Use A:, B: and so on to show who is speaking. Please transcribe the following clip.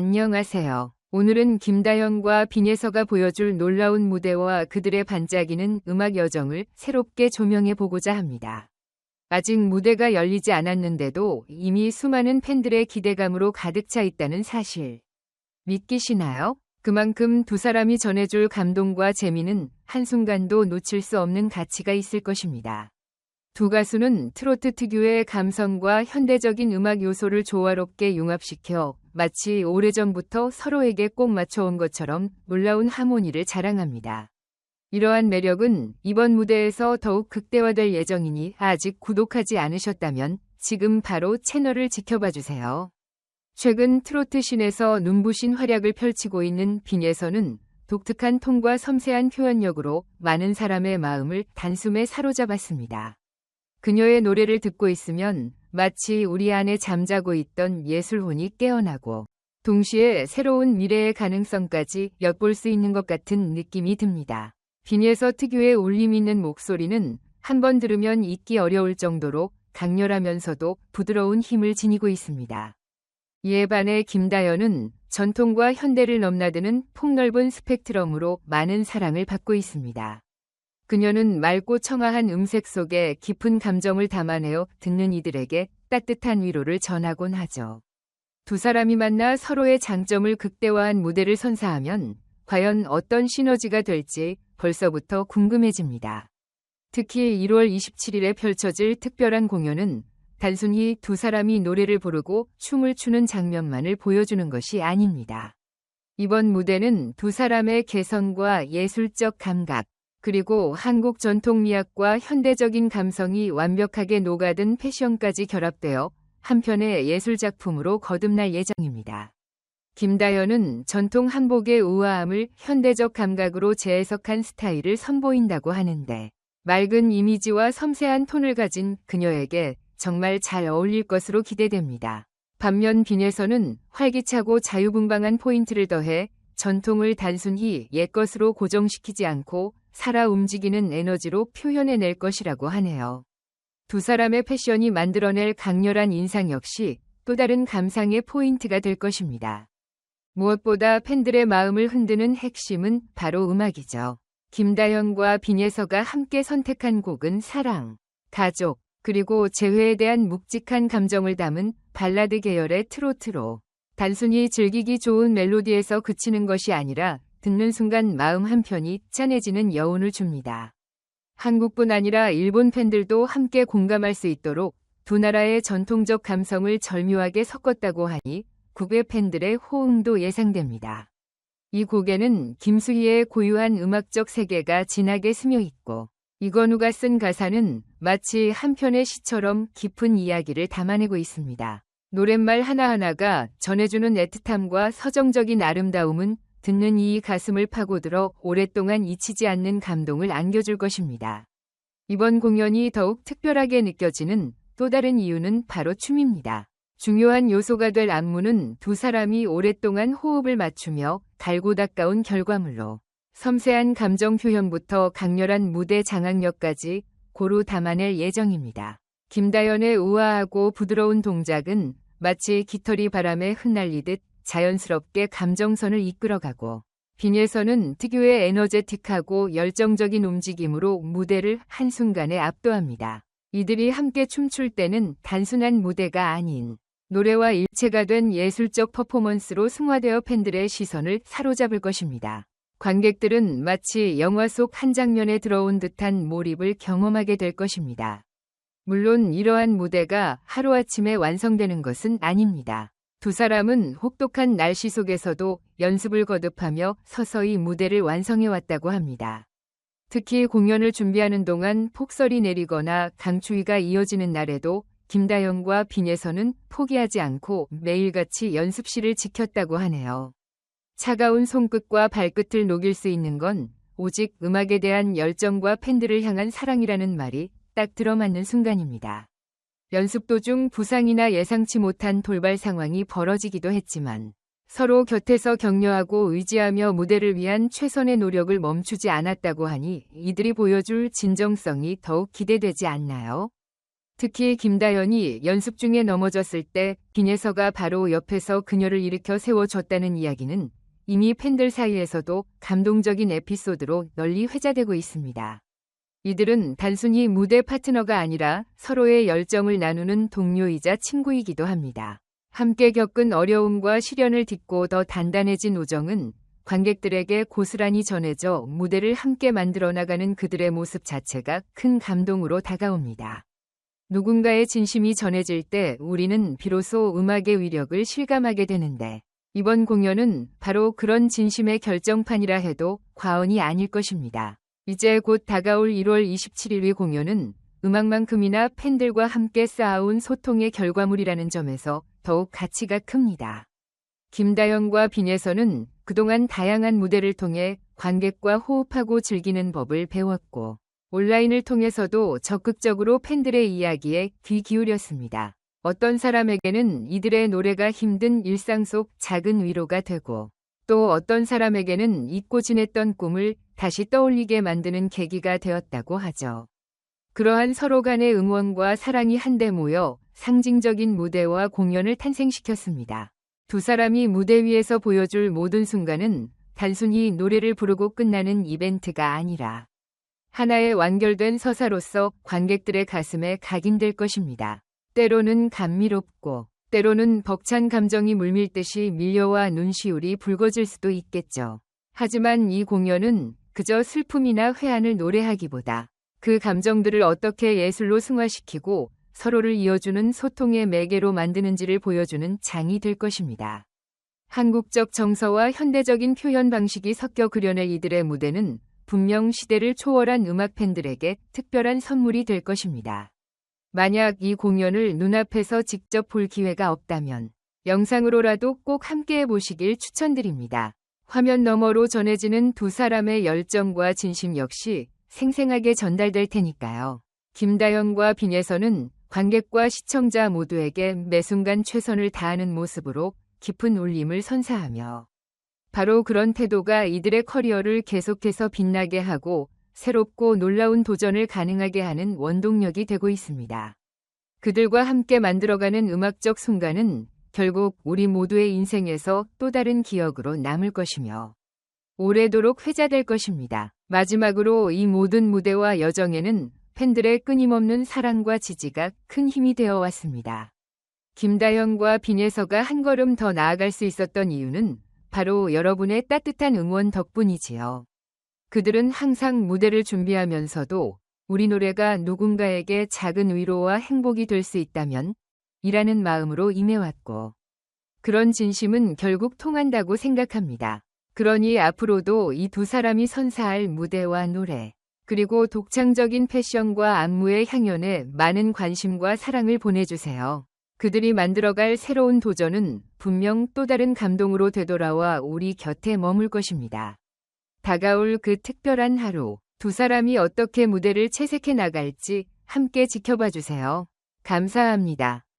A: 안녕하세요. 오늘은 김다현과 빈예서가 보여줄 놀라운 무대와 그들의 반짝이는 음악 여정을 새롭게 조명해 보고자 합니다. 아직 무대가 열리지 않았는데도 이미 수많은 팬들의 기대감으로 가득 차 있다는 사실. 믿기시나요? 그만큼 두 사람이 전해줄 감동과 재미는 한순간도 놓칠 수 없는 가치가 있을 것입니다. 두 가수는 트로트 특유의 감성과 현대적인 음악 요소를 조화롭게 융합시켜 마치 오래전부터 서로에게 꼭 맞춰온 것처럼 놀라운 하모니를 자랑합니다. 이러한 매력은 이번 무대에서 더욱 극대화될 예정이니 아직 구독하지 않으셨다면 지금 바로 채널을 지켜봐 주세요. 최근 트로트 신에서 눈부신 활약을 펼치고 있는 빈예서는 독특한 톤과 섬세한 표현력으로 많은 사람의 마음을 단숨에 사로잡았습니다. 그녀의 노래를 듣고 있으면 마치 우리 안에 잠자고 있던 예술혼이 깨어나고 동시에 새로운 미래의 가능성까지 엿볼 수 있는 것 같은 느낌이 듭니다. 빈예서 특유의 울림 있는 목소리는 한 번 들으면 잊기 어려울 정도로 강렬하면서도 부드러운 힘을 지니고 있습니다. 이에 반해 김다연은 전통과 현대를 넘나드는 폭넓은 스펙트럼으로 많은 사랑을 받고 있습니다. 그녀는 맑고 청아한 음색 속에 깊은 감정을 담아내어 듣는 이들에게 따뜻한 위로를 전하곤 하죠. 두 사람이 만나 서로의 장점을 극대화한 무대를 선사하면 과연 어떤 시너지가 될지 벌써부터 궁금해집니다. 특히 1월 27일에 펼쳐질 특별한 공연은 단순히 두 사람이 노래를 부르고 춤을 추는 장면만을 보여주는 것이 아닙니다. 이번 무대는 두 사람의 개성과 예술적 감각, 그리고 한국 전통 미학과 현대적인 감성이 완벽하게 녹아든 패션까지 결합되어 한편의 예술작품으로 거듭날 예정입니다. 김다연은 전통 한복의 우아함을 현대적 감각으로 재해석한 스타일을 선보인다고 하는데 맑은 이미지와 섬세한 톤을 가진 그녀에게 정말 잘 어울릴 것으로 기대됩니다. 반면 빈에서는 활기차고 자유분방한 포인트를 더해 전통을 단순히 옛것으로 고정시키지 않고 살아 움직이는 에너지로 표현해낼 것이라고 하네요. 두 사람의 패션이 만들어낼 강렬한 인상 역시 또 다른 감상의 포인트가 될 것입니다. 무엇보다 팬들의 마음을 흔드는 핵심은 바로 음악이죠. 김다현과 빈예서가 함께 선택한 곡은 사랑, 가족, 그리고 재회에 대한 묵직한 감정을 담은 발라드 계열의 트로트로 단순히 즐기기 좋은 멜로디에서 그치는 것이 아니라 듣는 순간 마음 한편이 짠해지는 여운을 줍니다. 한국뿐 아니라 일본 팬들도 함께 공감할 수 있도록 두 나라의 전통적 감성을 절묘하게 섞었다고 하니 국외 팬들의 호응도 예상됩니다. 이 곡에는 김수희의 고유한 음악적 세계가 진하게 스며 있고 이건우가 쓴 가사는 마치 한 편의 시처럼 깊은 이야기를 담아내고 있습니다. 노랫말 하나하나가 전해주는 애틋함과 서정적인 아름다움은 듣는 이 가슴을 파고들어 오랫동안 잊히지 않는 감동을 안겨줄 것입니다. 이번 공연이 더욱 특별하게 느껴지는 또 다른 이유는 바로 춤입니다. 중요한 요소가 될 안무는 두 사람이 오랫동안 호흡을 맞추며 갈고 닦아온 결과물로 섬세한 감정 표현부터 강렬한 무대 장악력까지 고루 담아낼 예정입니다. 김다연의 우아하고 부드러운 동작은 마치 깃털이 바람에 흩날리듯 자연스럽게 감정선을 이끌어가고 빈예서는 특유의 에너제틱하고 열정적인 움직임으로 무대를 한순간에 압도합니다. 이들이 함께 춤출 때는 단순한 무대가 아닌 노래와 일체가 된 예술적 퍼포먼스로 승화되어 팬들의 시선을 사로잡을 것입니다. 관객들은 마치 영화 속 한 장면에 들어온 듯한 몰입을 경험하게 될 것입니다. 물론 이러한 무대가 하루아침에 완성되는 것은 아닙니다. 두 사람은 혹독한 날씨 속에서도 연습을 거듭하며 서서히 무대를 완성해 왔다고 합니다. 특히 공연을 준비하는 동안 폭설이 내리거나 강추위가 이어지는 날에도 김다영과 빈예선은 포기하지 않고 매일같이 연습실을 지켰다고 하네요. 차가운 손끝과 발끝을 녹일 수 있는 건 오직 음악에 대한 열정과 팬들을 향한 사랑이라는 말이 딱 들어맞는 순간입니다. 연습 도중 부상이나 예상치 못한 돌발 상황이 벌어지기도 했지만 서로 곁에서 격려하고 의지하며 무대를 위한 최선의 노력을 멈추지 않았다고 하니 이들이 보여줄 진정성이 더욱 기대되지 않나요? 특히 김다연이 연습 중에 넘어졌을 때 빈예서가 바로 옆에서 그녀를 일으켜 세워줬다는 이야기는 이미 팬들 사이에서도 감동적인 에피소드로 널리 회자되고 있습니다. 이들은 단순히 무대 파트너가 아니라 서로의 열정을 나누는 동료이자 친구이기도 합니다. 함께 겪은 어려움과 시련을 딛고 더 단단해진 우정은 관객들에게 고스란히 전해져 무대를 함께 만들어 나가는 그들의 모습 자체가 큰 감동으로 다가옵니다. 누군가의 진심이 전해질 때 우리는 비로소 음악의 위력을 실감하게 되는데 이번 공연은 바로 그런 진심의 결정판이라 해도 과언이 아닐 것입니다. 이제 곧 다가올 1월 27일의 공연은 음악만큼이나 팬들과 함께 쌓아온 소통의 결과물이라는 점에서 더욱 가치가 큽니다. 김다영과 빈에서는 그동안 다양한 무대를 통해 관객과 호흡하고 즐기는 법을 배웠고 온라인을 통해서도 적극적으로 팬들의 이야기에 귀 기울였습니다. 어떤 사람에게는 이들의 노래가 힘든 일상 속 작은 위로가 되고 또 어떤 사람에게는 잊고 지냈던 꿈을 다시 떠올리게 만드는 계기가 되었다고 하죠. 그러한 서로 간의 응원과 사랑이 한데 모여 상징적인 무대와 공연을 탄생시켰습니다. 두 사람이 무대 위에서 보여줄 모든 순간은 단순히 노래를 부르고 끝나는 이벤트가 아니라 하나의 완결된 서사로서 관객들의 가슴에 각인될 것입니다. 때로는 감미롭고 때로는 벅찬 감정이 물밀듯이 밀려와 눈시울이 붉어질 수도 있겠죠. 하지만 이 공연은 그저 슬픔이나 회한을 노래하기보다 그 감정들을 어떻게 예술로 승화시키고 서로를 이어주는 소통의 매개로 만드는지를 보여주는 장이 될 것입니다. 한국적 정서와 현대적인 표현 방식이 섞여 그려낸 이들의 무대는 분명 시대를 초월한 음악 팬들에게 특별한 선물이 될 것입니다. 만약 이 공연을 눈앞에서 직접 볼 기회가 없다면 영상으로라도 꼭 함께 해보시길 추천드립니다. 화면 너머로 전해지는 두 사람의 열정과 진심 역시 생생하게 전달될 테니까요. 김다영과 빈예서는 관객과 시청자 모두에게 매 순간 최선을 다하는 모습으로 깊은 울림을 선사하며 바로 그런 태도가 이들의 커리어를 계속해서 빛나게 하고 새롭고 놀라운 도전을 가능하게 하는 원동력이 되고 있습니다. 그들과 함께 만들어가는 음악적 순간은 결국 우리 모두의 인생에서 또 다른 기억으로 남을 것이며 오래도록 회자될 것입니다. 마지막으로 이 모든 무대와 여정에는 팬들의 끊임없는 사랑과 지지가 큰 힘이 되어 왔습니다. 김다영과 빈예서가 한 걸음 더 나아갈 수 있었던 이유는 바로 여러분의 따뜻한 응원 덕분이지요. 그들은 항상 무대를 준비하면서도 우리 노래가 누군가에게 작은 위로와 행복이 될 수 있다면 이라는 마음으로 임해왔고 그런 진심은 결국 통한다고 생각합니다. 그러니 앞으로도 이 두 사람이 선사할 무대와 노래 그리고 독창적인 패션과 안무의 향연에 많은 관심과 사랑을 보내주세요. 그들이 만들어갈 새로운 도전은 분명 또 다른 감동으로 되돌아와 우리 곁에 머물 것입니다. 다가올 그 특별한 하루, 두 사람이 어떻게 무대를 채색해 나갈지 함께 지켜봐 주세요. 감사합니다.